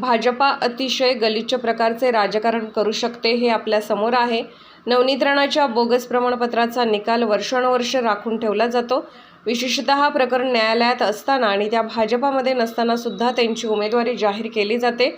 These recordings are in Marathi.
भाजपा अतिशय गलिच्छ प्रकारचे राजकारण करू शकते हे आपल्यासमोर आहे. नवनीत राणाच्या बोगस प्रमाणपत्राचा निकाल वर्षानुवर्ष राखून ठेवला जातो. विशेषतः हा प्रकरण न्यायालयात असताना आणि त्या भाजपामध्ये नसताना सुद्धा त्यांची उमेदवारी जाहीर केली जाते.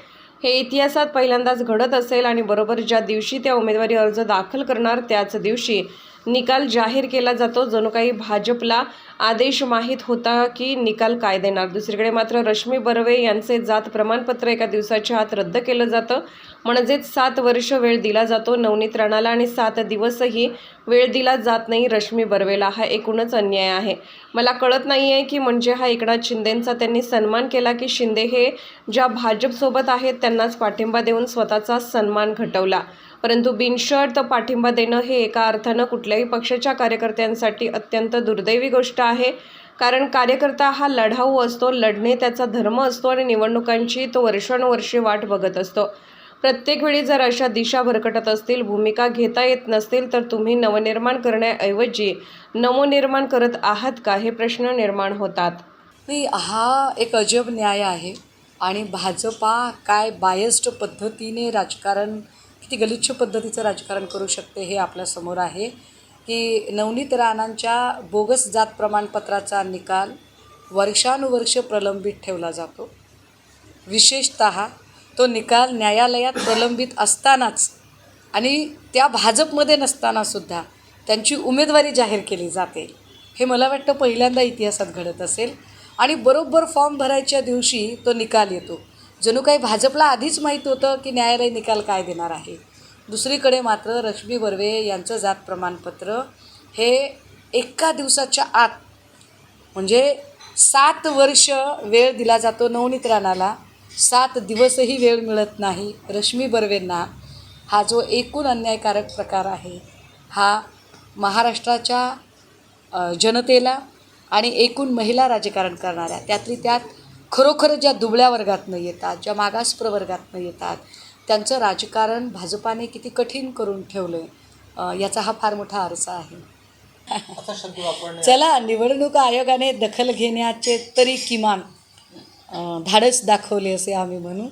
हे इतिहासात पहिल्यांदाच घडत असेल आणि बरोबर ज्या दिवशी त्या उमेदवारी अर्ज दाखल करणार त्याच दिवशी निकाल जाहीर केला जातो. जणू काही भाजपला आदेश माहीत होता की निकाल काय देणार? दुसरीकडे मात्र रश्मी बर्वे यांचे जात प्रमाणपत्र एका दिवसाच्या आत रद्द केलं जातं. म्हणजेच सात वर्ष वेळ दिला जातो नवनीत राणाला आणि सात दिवसही वेळ दिला जात नाही रश्मी बर्वेला. हा एकूणच अन्याय आहे. मला कळत नाही आहे की म्हणजे हा एकनाथ शिंदेंचा त्यांनी सन्मान केला की शिंदे हे ज्या भाजपसोबत आहेत त्यांनाच पाठिंबा देऊन स्वतःचा सन्मान घटवला. परंतु बिनशर्त पाठिंबा देणं हे एका अर्थानं कुठल्याही पक्षाच्या कार्यकर्त्यांसाठी अत्यंत दुर्दैवी गोष्ट आहे. कारण कार्यकर्ता हा लढाऊ असतो लढणे त्याचा धर्म असतो आणि निवडणुकांची तो वर्षानुवर्षे वाट बघत असतो. प्रत्येक वेळी जर अशा दिशा भरकटत असतील भूमिका घेता येत नसतील तर तुम्ही नवनिर्माण करण्याऐवजी नवनिर्माण करत आहात का हे प्रश्न निर्माण होतात. नाही हा एक अजब न्याय आहे. आणि भाजपा काय बायस्ड पद्धतीने राजकारण किती गलिच्छ पद्धतीचं राजकारण करू शकते हे आपल्यासमोर आहे. की नवनीत राणांच्या बोगस जात प्रमाणपत्राचा निकाल वर्षानुवर्ष प्रलंबित ठेवला जातो. विशेषत तो निकाल न्यायालयात प्रलंबित असतानाच आणि त्या भाजपमध्ये नसतानासुद्धा त्यांची उमेदवारी जाहीर केली जाते. हे मला वाटतं पहिल्यांदा इतिहासात घडत असेल. आणि बरोबर फॉर्म भरायच्या दिवशी तो निकाल येतो. जणू काही भाजपला आधीच माहीत होतं की न्यायालय निकाल काय देणार आहे. दुसरीकडे मात्र रश्मी बर्वे यांचं जात प्रमाणपत्र हे एका दिवसाच्या आत म्हणजे सात वर्ष वेळ दिला जातो नवनीत राणाला सात दिवसही वेळ मिळत नाही रश्मी बर्वेंना. हा जो एकूण अन्यायकारक प्रकार आहे हा महाराष्ट्राच्या जनतेला आणि एकूण महिला राजकारण करणाऱ्या त्यातली त्यात खरोखर ज्या दुबळ्या वर्गातनं येतात ज्या मागास प्रवर्गातनं येतात त्यांचं राजकारण भाजपाने किती कठीण करून ठेवलं आहे याचा हा फार मोठा आरसा आहे. चला निवडणूक आयोगाने दखल घेण्याचे तरी किमान धाडस दाखवले असे आम्ही म्हणू.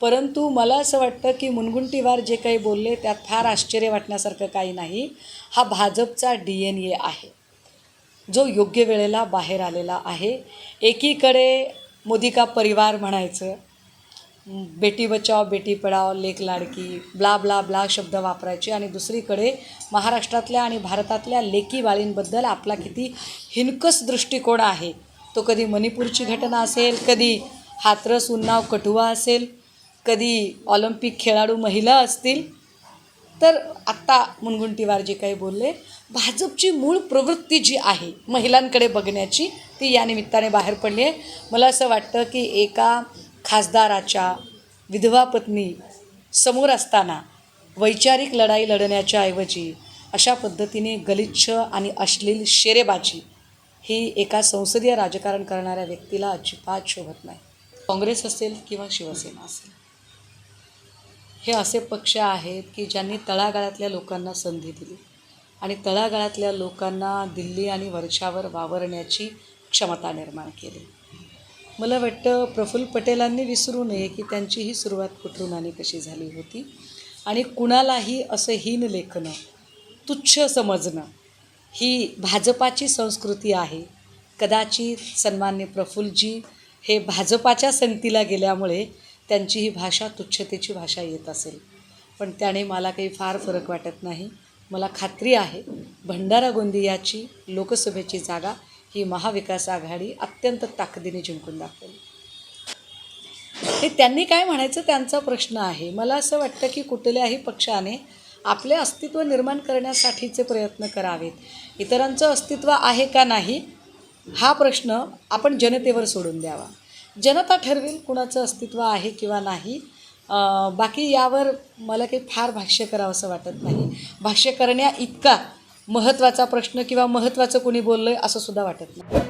परंतु मला असं वाटतं की मुनगुंटीवार जे काही बोलले त्यात फार आश्चर्य वाटण्यासारखं काही नाही. हा भाजपचा डी एन ए आहे. जो योग्य वेळेला बाहेर आलेला आहे. एकीकडे मोदी का परिवार म्हणायचं Beti Bachao Beti Padhao Lek Ladki blah blah blah शब्द वापरायचे. आणि दुसरीकडे महाराष्ट्रातल्या आणि भारतातल्या लेकी बाळींबद्दल आपला किती हिनकस दृष्टिकोन आहे. तो कधी मणिपूरची घटना असेल कधी हातरस उन्नाव कठुआ असेल कधी ऑलिम्पिक खेळाडू महिला असतील तर आत्ता मुनगुंटीवार जे काही बोलले भाजपची मूळ प्रवृत्ती जी आहे महिलांकडे बघण्याची ती या निमित्ताने बाहेर पडली आहे. मला असं वाटतं की एका खासदाराच्या विधवा पत्नी समोर असताना वैचारिक लढाई लढण्याच्या ऐवजी अशा पद्धतीने गलिच्छ आणि अश्लील शेरेबाजी ही एका संसदीय राजकारण करणाऱ्या व्यक्तीला अजिबात शोभत नाही. काँग्रेस असेल किंवा शिवसेना असेल. हे असे पक्ष आहेत की ज्यांनी तळागाळातल्या लोकांना संधी दिली. आणि तळागाळातल्या लोकांना दिल्ली आणि वर्षावर वावरण्याची क्षमता निर्माण केली. मला वाटतं प्रफुल्ल पटेलांनी विसरू नये की त्यांची ही सुरुवात कुठून आणि कशी झाली होती. आणि कुणालाही असं हीन लेखनं तुच्छ समजणं ही भाजपाची संस्कृती आहे. कदाचित सन्मान्य प्रफुल्लजी हे भाजपाच्या संगतीला गेल्यामुळे त्यांची ही भाषा तुच्छतेची भाषा येत असेल. पण त्याने मला काही फार फरक वाटत नाही. मला खात्री आहे भंडारा गोंदियाची लोकसभेची जागा ही महाविकास आघाडी अत्यंत ताकदीने जिंकून दाखवेल. हे त्यांनी काय म्हणायचं त्यांचा प्रश्न आहे. मला असं वाटतं की कुठल्याही पक्षाने आपले अस्तित्व निर्माण करण्यासाठीचे प्रयत्न करावेत. इतरांचं अस्तित्व आहे का नाही हा प्रश्न आपण जनतेवर सोडून द्यावा. जनता ठरवेल कुणाचं अस्तित्व आहे किंवा नाही. बाकी यावर मला काही फार भाष्य करावं असं वाटत नाही. भाष्य करण्या इतका महत्त्वाचा प्रश्न किंवा महत्त्वाचं कोणी बोललं आहे असं सुद्धा वाटत नाही.